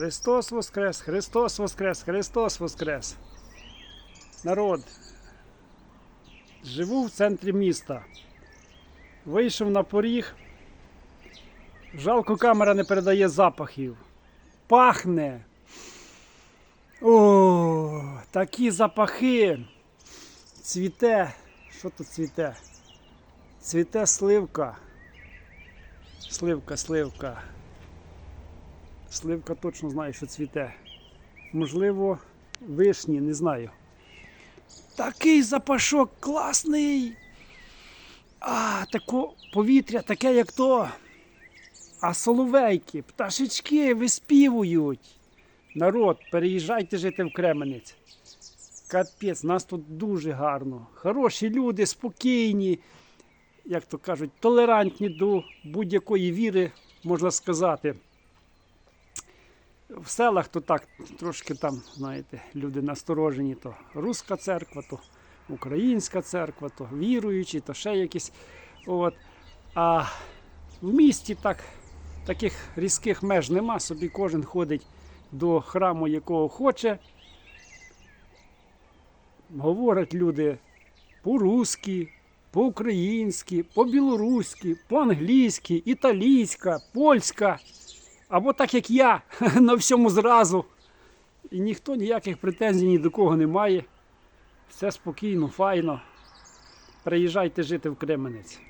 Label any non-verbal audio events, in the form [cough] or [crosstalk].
Христос Воскрес, Христос Воскрес, Христос Воскрес. Народ. Живу в центрі міста. Вийшов на поріг. Жалко, камера не передає запахів. Пахне. О, такі запахи. Цвіте. Що тут цвіте? Цвіте сливка. Сливка, сливка. Сливка точно знаю, що цвіте. Можливо, вишні, не знаю. Такий запашок класний. А, тако повітря таке, як то. А соловейки, пташечки виспівують. Народ, переїжджайте жити в Кременець. Капець, нас тут дуже гарно. Хороші люди, спокійні, як то кажуть, толерантні до будь-якої віри, можна сказати. В селах то так, трошки там, знаєте, люди насторожені, то руська церква, то українська церква, то віруючі, то ще якісь. От. А в місті так, таких різких меж нема, собі кожен ходить до храму, якого хоче. Говорять люди по-русски, по-українськи, по-білоруськи, по-англійськи, італійська, польська. Або так як я, [laughs] на всьому зразу. І ніхто ніяких претензій ні до кого не має. Все спокійно, файно. Приїжджайте жити в Кременець.